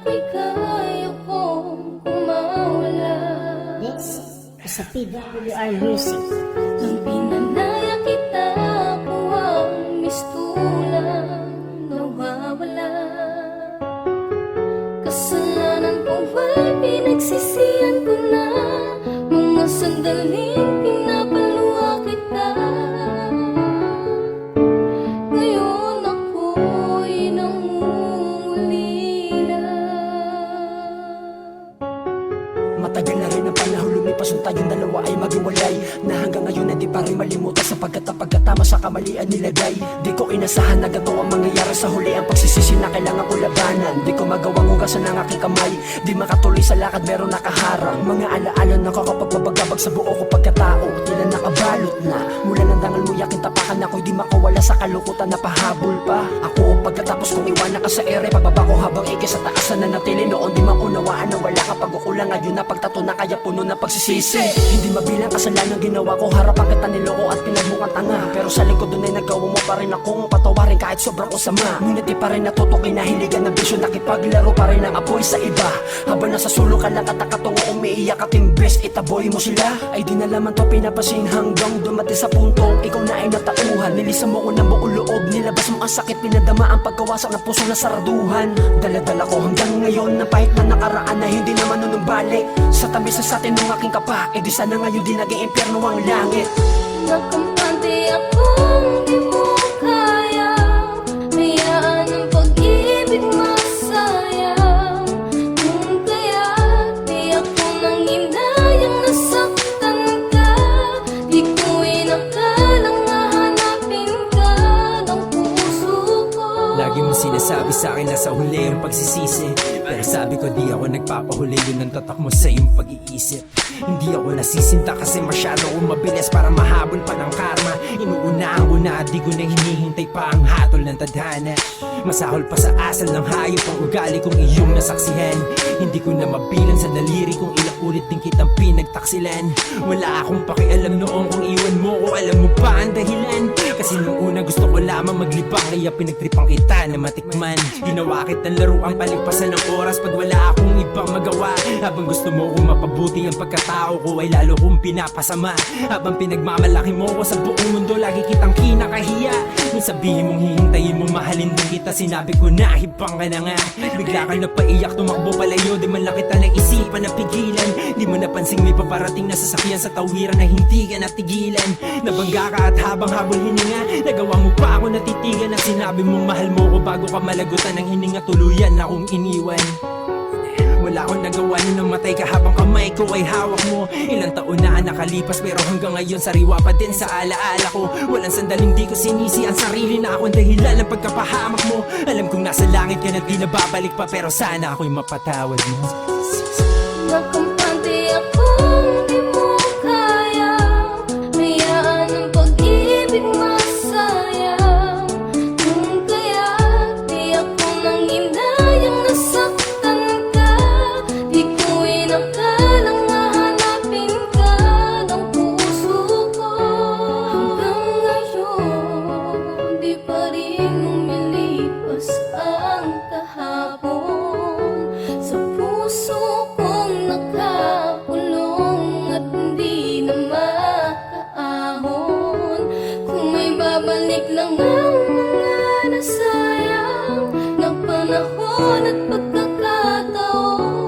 ako'y kaya kong kumawala This is a PWR music. Nang pinanaya kita ko ang mistulang nawawala. Kasalanan ko ay pinagsisihan ko na pinapaluha kita. Ngayon ako'y nangungulila ay maghiwalay Na hanggang ngayon na di pa rin malimutan Sapagkat ang pagkatama sa kamalian nilagay. Di ko inasahan na ganito ang mangyayari. Sa huli Ang pagsisisi na kailangan ko labanan. Di ko magawang hugasan ang aking kamay. Di makatuloy sa lakad meron nakaharang Mga alaala na kakapagpabagabag sa buo ko pagkatao. Tila nakabalot na. Mula ng dangal mo yakin tapakan ako'y di makawala sa kalukutan. Na pahabol pa Ako. Pagkatapos kong iwanan ka sa ere Pababa ko habang ikay sa taas na nanatili Noon di maunawaan na wala ka pag-ukulang Ngayon na pagtato na kaya puno ng pagsisisi. Hindi mabilang kasalanan ginawa ko. Harapan kita niloko at pinagmukhang tanga. Pero sa likod doon ay nagawa mo pa rin akong patawarin Kahit sobrang ko sama Ngunit di pa rin natutukoy na hiligan ng bisyo. Nakipaglaro pa rin ang apoy sa iba. Habang nasa sulok ka lang at nakatungo umiiyak at imbes itaboy mo sila. Ay di na laman to pinapasin hanggang dumating sa puntong Ikaw na ay natauhan. Nilisan mo ko ng buong loob. Nilabas mo ang sakit. Pinadama ang pagkawasak ng puso na saraduhan Daladala ko hanggang ngayon Na pahit na nakaraan na hindi naman nunumbalik Sa tabi sa satin ng aking kapa E di sana ngayon di naging impyerno ang langit. Nakampante akong di Lagi sinasabi sa akin na sa huli ang pagsisisi. Pero sabi ko di ako nagpapahuli. Yun ang tatak mo sa iyong pag-iisip. Hindi ako nasisinta kasi masyado akong mabilis Para mahabol pa ng karma. Inuunahan ko na di ko na hinihintay pa ang hatol ng tadhana. Masahol pa sa asal ng hayop ang ugali kong iyong nasaksihan. Hindi ko na mabilang sa daliri kung ilang ulit din kitang pinagtaksilan. Wala akong pakialam noon kung iwan mo ko Alam mo ba ang dahilan? Kasi nung una gusto ko lamang maglibang Kaya pinagtripang kita na matikman Ginawa kitang laruan paligpasan ng oras Pag wala akong ibang magawa. Habang gusto mo kong mapabuti ang pagkatao ko Ay lalo kong pinapasama. Habang pinagmamalaki mo ko sa buong mundo Lagi kitang kinakahiya. Nung sabihin mong hihintayin mo mahalin din kita Sinabi ko na hibang ka na nga. Bigla ka napaiyak tumakbo palayo Di man lang kita naisipan na pigilan. Di mo napansing may paparating na sasakyan sa tawiran Na hindi ka natigilan. Nabangga ka at habang habol hininga Nagawa mo pa ako natitigan At sinabi mong mahal mo ko bago ka malagutan ng hininga Tuluyan akong iniwan. Wala akong nagawa nung namatay ka habang kamay ko ay hawak mo. Ilang taon na ang nakalipas pero hanggang ngayon sariwa pa din sa alaala ko. Walang sandaling di ko sinisi ang sarili na ako ang dahilan ng pagkapahamak mo. Alam kong nasa langit ka na di nababalik pa pero sana ako'y mapatawad mo. Nakampante pagkakataon.